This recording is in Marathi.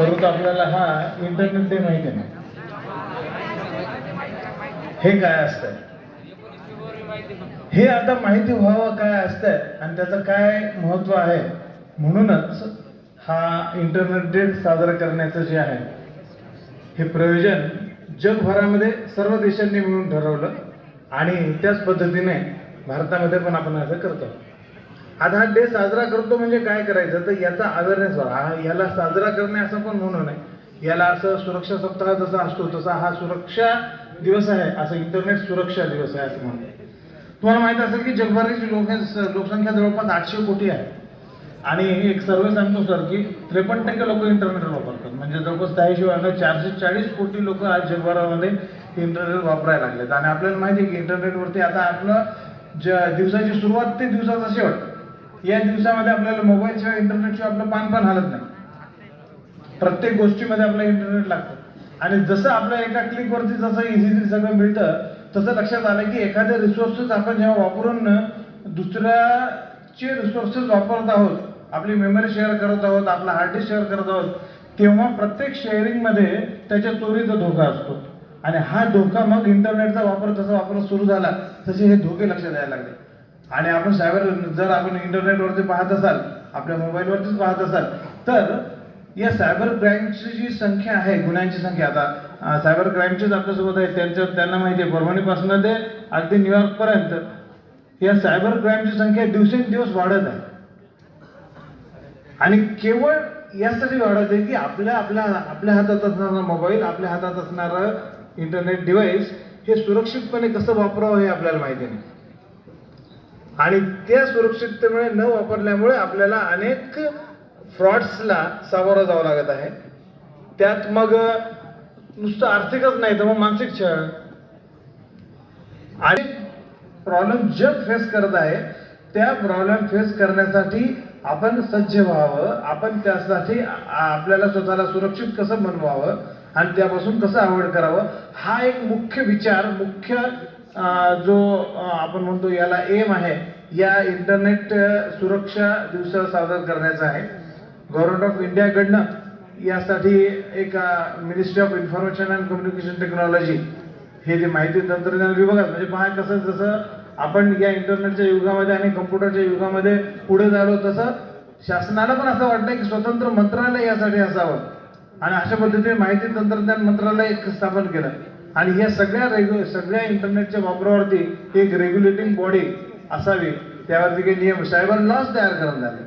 परंतु आपल्याला हा इंटरनेट डे माहिती आहे हे काय असतंय? हे आता माहिती व्हावं काय असतंय आणि त्याचं काय महत्त्व आहे? म्हणूनच हा इंटरनेट डे साजरा करण्याचं जे आहे हे प्रयोजन जगभरामध्ये सर्व देशांनी मिळून ठरवलं आणि त्याच पद्धतीने भारतामध्ये पण आपण असं करतो. आता डे साजरा करतो म्हणजे काय करायचं? तर याचा अवेअरनेस व्हावा. हा याला साजरा करणे असं पण म्हणू नये. याला असं सुरक्षा सप्ताह जसा असतो तसा हा सुरक्षा दिवस आहे. असं इंटरनेट सुरक्षा दिवस आहे असं म्हणतो तुम्हाला माहीत असेल की जगभराची लोक लोकसंख्या जवळपास आठशे कोटी आहे. आणि एक सर्वे सांगतो सर की त्रेपन्न टक्के लोक इंटरनेट वापरतात. म्हणजे जवळपास त्याऐंशी वाढलं चारशे चाळीस कोटी लोक आज जगभरामध्ये इंटरनेट वापरायला लागलेत. आणि आपल्याला माहिती आहे की इंटरनेटवरती आता आपलं ज दिवसाची सुरुवात ते दिवसाचा शेवट. या दिवसामध्ये आपल्याला मोबाईल शिवाय इंटरनेटशिवाय आपलं पान पण हालत नाही. प्रत्येक गोष्टीमध्ये आपल्याला इंटरनेट लागतं. आणि जसं आपल्या एका क्लिकवरती जसं इझिली सगळं मिळतं तसं लक्षात आलं की एखाद्या रिसोर्सेस आपण जेव्हा वापरून दुसऱ्याचे रिसोर्सेस वापरत आहोत आपली मेमरी शेअर करत आहोत आपला हार्ड डिस्क शेअर करत आहोत तेव्हा प्रत्येक शेअरिंगमध्ये त्याच्या चोरीचा धोका असतो. आणि हा धोका मग इंटरनेटचा वापर जसा वापर सुरू झाला तसे हे धोके लक्षात यायला लागले. आणि आपण सायबर जर आपण इंटरनेटवरती पाहत असाल आपल्या मोबाईलवरतीच पाहत असाल तर या सायबर क्राईमची जी संख्या आहे गुन्ह्यांची संख्या आता सायबर क्राईमचेच आपल्यासोबत आहेत त्यांच्या त्यांना माहिती आहे परभणीपासून ते अगदी न्यूयॉर्कपर्यंत या सायबर क्राईमची संख्या दिवसेंदिवस वाढत आहे. आणि केवळ यासाठी वाढत आहे की आपल्या आपल्या आपल्या हातात असणारा मोबाईल आपल्या हातात असणारं इंटरनेट डिव्हाइस हे सुरक्षितपणे कसं वापरावं हे आपल्याला माहिती नाही. आणि त्या सुरक्षिततेमुळे न वापरल्यामुळे आपल्याला अनेक फ्रॉड्सला सामोरं जावं लागत आहे. त्यात मग नुसतं आर्थिकच नाही तर मग मानसिक छळ. आणि प्रॉब्लेम जग फेस करत आहे त्या प्रॉब्लेम फेस करण्यासाठी आपण सज्ज व्हावं. आपण त्यासाठी आपल्याला स्वतःला सुरक्षित कसं बनवावं आणि त्यापासून कसं अवॉइड करावं हा एक मुख्य विचार मुख्य जो आपण म्हणतो याला एम आहे या इंटरनेट सुरक्षा दिवस साजरा करण्याचा आहे. गव्हर्नमेंट ऑफ इंडियाकडनं यासाठी एक ministry of information and communication technology हे जे माहिती तंत्रज्ञान विभागात म्हणजे पहा कसं जसं आपण या इंटरनेटच्या युगामध्ये आणि कम्प्युटरच्या युगामध्ये पुढे झालो तसं शासनाला पण असं वाटतं की स्वतंत्र मंत्रालय यासाठी असावं. आणि अशा पद्धतीने माहिती तंत्रज्ञान मंत्रालय स्थापन केलं. आणि ह्या सगळ्या रेग्यु सगळ्या इंटरनेटच्या वापरावरती एक रेग्युलेटिंग बॉडी असावी. त्यावरती काही नियम सायबर लॉज तयार करण्यात आले